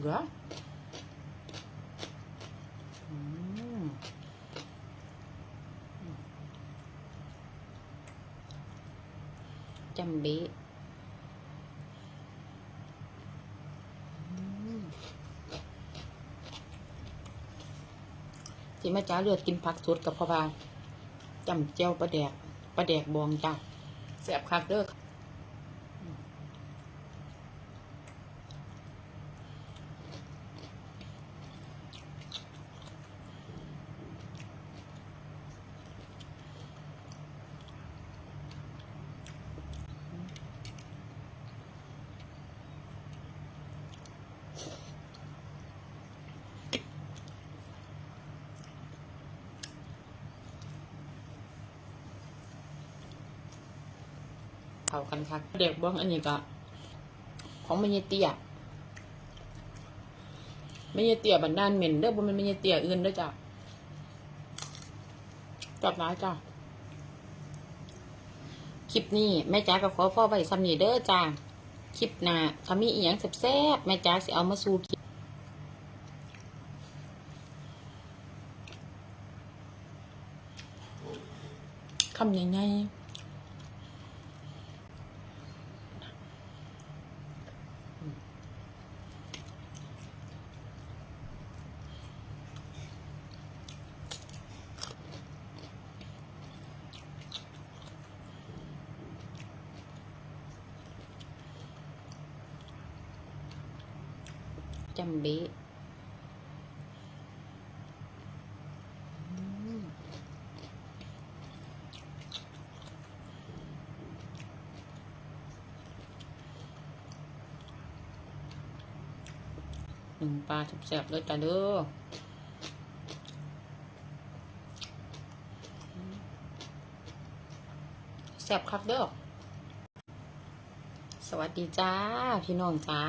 เหลือจำเบะอืมที่แม่จ้าเลือดกินผักสดกับพ่อบาจำเจียวปลาแดกปลาแดกบองจ้าแสบคักเด้อากันครับเด็กบ้องอันนี้ก็ ของมันยเตียไม่ยเตียบันดาลเหม็นเด้อบ่มันไม่ยเตียอื่นเด้อจ้ะจับร้าจ้ะคลิปนี้แม่จ๋าก็ขอพ่อไว้ซ้ำนี้เด้อจ้าคลิปหน้าถ้ามีอีหยังแซ่บๆแม่จ๋าสิเอามาสู่คลิปคำยังไง จำเบะหนึ่งปลาแซ่บๆเลยจ้ะเด้อแซ่บคักเด้อสวัสดีจ้า พี่น้องจ้า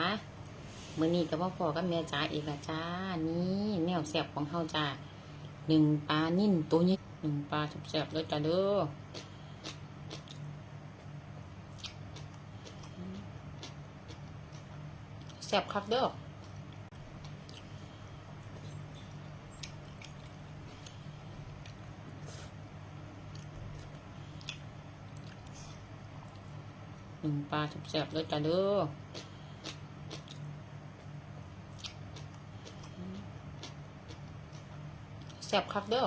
มื่อนี้ก็มาพอกับแม่จ้าเอกจ้านี่แนวแสบของเฮาจ้าหนึ่งปลานิ่นตัวนี้หนึ่งปลาแสบๆเลยจ้าเด้อแสบคักเด้อหนึ่งปลาแสบๆเลยจ้าเด้อ แซ่บคักเด้อ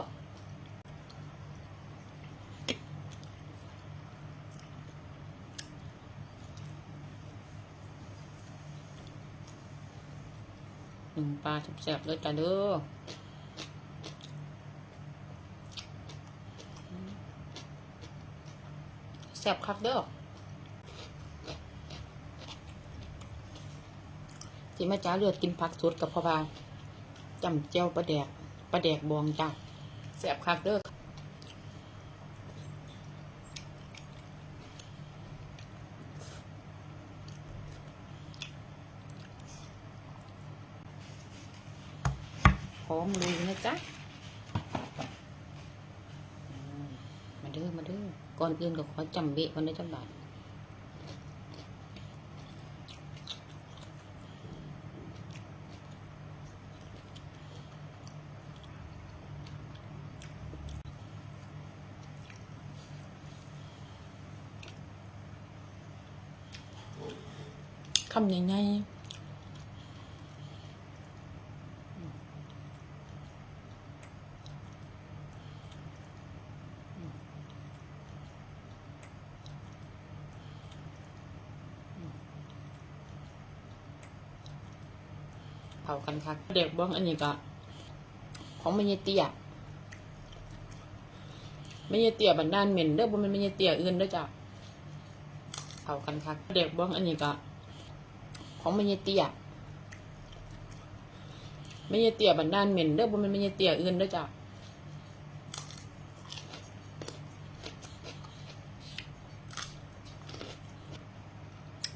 หนึ่งปลาแซ่บๆเลยจ้ะเด้อแซ่บคักเด้อที่ม่จ้าเลือดกินผักสดกับพ่อบาจำเจียวปลาแดก ปลาแดกบองจ้ะแซ่บคักเด้อหอมลุยนะจ๊ะ มาเด้อมาเด้อก่อนอื่นก็ขอจำเบะวันนี้จำบาท คำยังไงเผากันครับเด็กบ้องอันนี้ก็ ของมันยเตียไม่ยเตียบันดาลเหม็นเด้อบ่มันไม่ยเตียอื่นเด้อจ้ะเผากันครับเด็กบ้องอันนี้ก็ ของมันยเตี้ยมันยเตียบันดาลเหม็นเด้อบ่แมันมันยเตียอื่นเด้อจ้ะ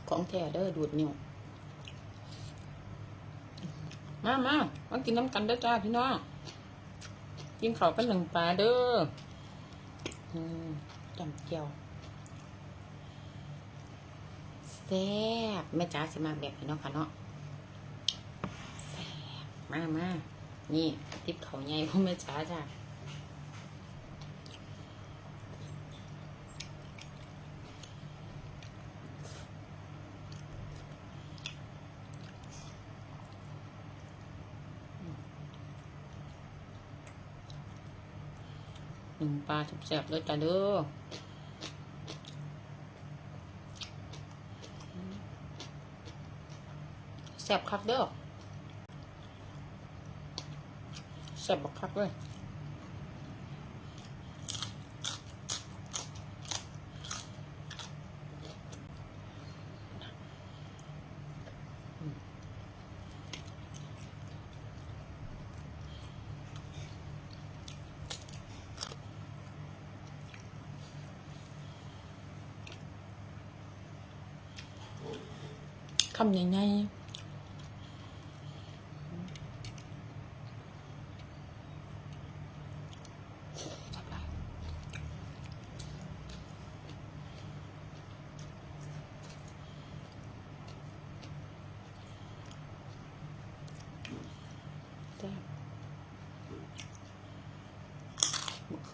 ของแท้เด้อดูดนิ้วมามามากินน้ำกันเด้อจ้าพี่น้องกินข้าวกันหนึ่งปลาเด้อจำเจียว แซ่บแม่จ๋าสิมาแบบนี้เนาะค่ะเนาะแซ่บมามานี่ติบเขาใหญ่พ่อแม่จ๋าจ้าหนึ่งปลาแซ่บๆเลยจ้าเด้อ แซ่บคักเด้อแซ่บบักคักเลยคำยังไง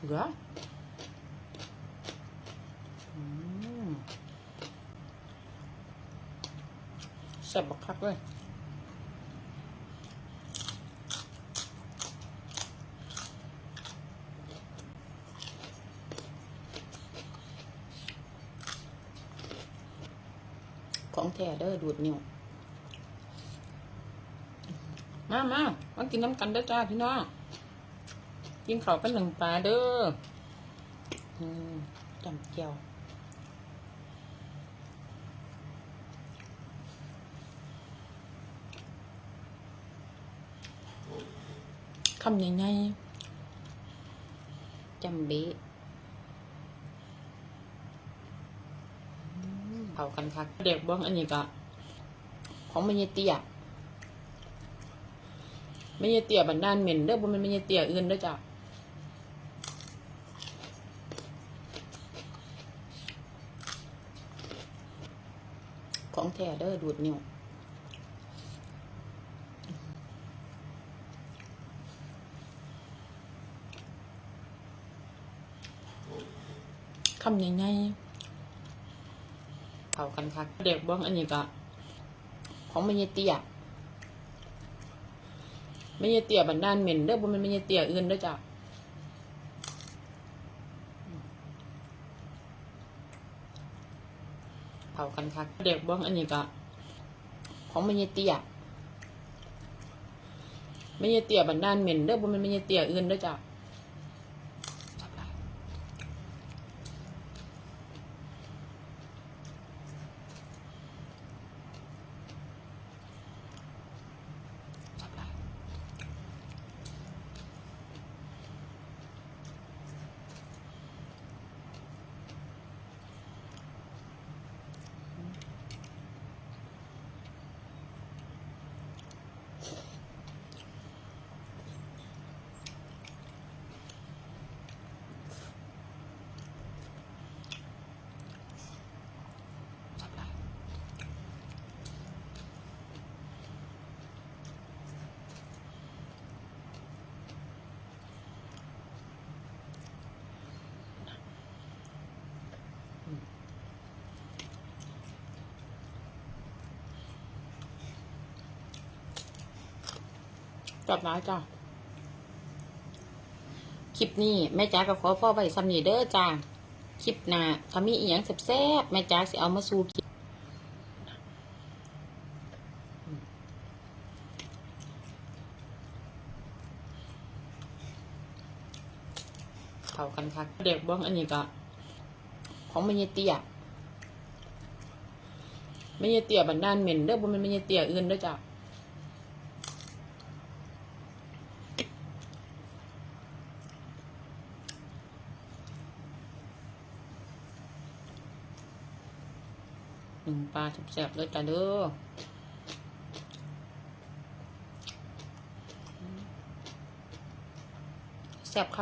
เขืออืมแซ่บบักคักเลยของแท้เด้อดูดนิ้วมามามากินน้ำกันเด้อจ้าพี่น้อง กินข้าวเป็หนึ่งปลาเด้อจำเจียวคำยังไงจำเบะเผากันคักเด็กบ้องอันนี้ก็ ของไม่ยเตียไม่ยเตียบันดาลเหม็นเด้อบ่มันไม่ยเตียอื่นเด้อจ้ะ ของแท้เด้อดูดนิ้วคำยังไงเผากันคักเด็กบ้องอันนี้ก็ของไม่ยเตียไม่ยเตียบันด้าลเหม็นเด้อบ่มันไม่ยเตียอื่นเด้อจ้ะ เผากันค่ะเด็กบ้องอันนี้ก็ของไม่ยเตียไม่ยเตียบันด้านเหม็นเด้อบ่มันไม่ยเตียอื่นเด้อจ้ะ จับร้ายจ้าคลิปนี้แม่จ๋าก็ขอพ่อไว้สำนีเด้อจ้าคลิปหน้าถ้ามีอีหยังแซ่บๆแม่จ๋าสิเอามาสู่คลิปเผากันคักเด็กบ้องอันนี้ก็ ของไม่ยเตียไม่ยเตียบันดาลเหม็นเด้อบ่มันไม่ยเตียอื่นเด้อจ้า หนึ่งปลาแซ่บๆเลยจ้าเด้อแซ่บครับ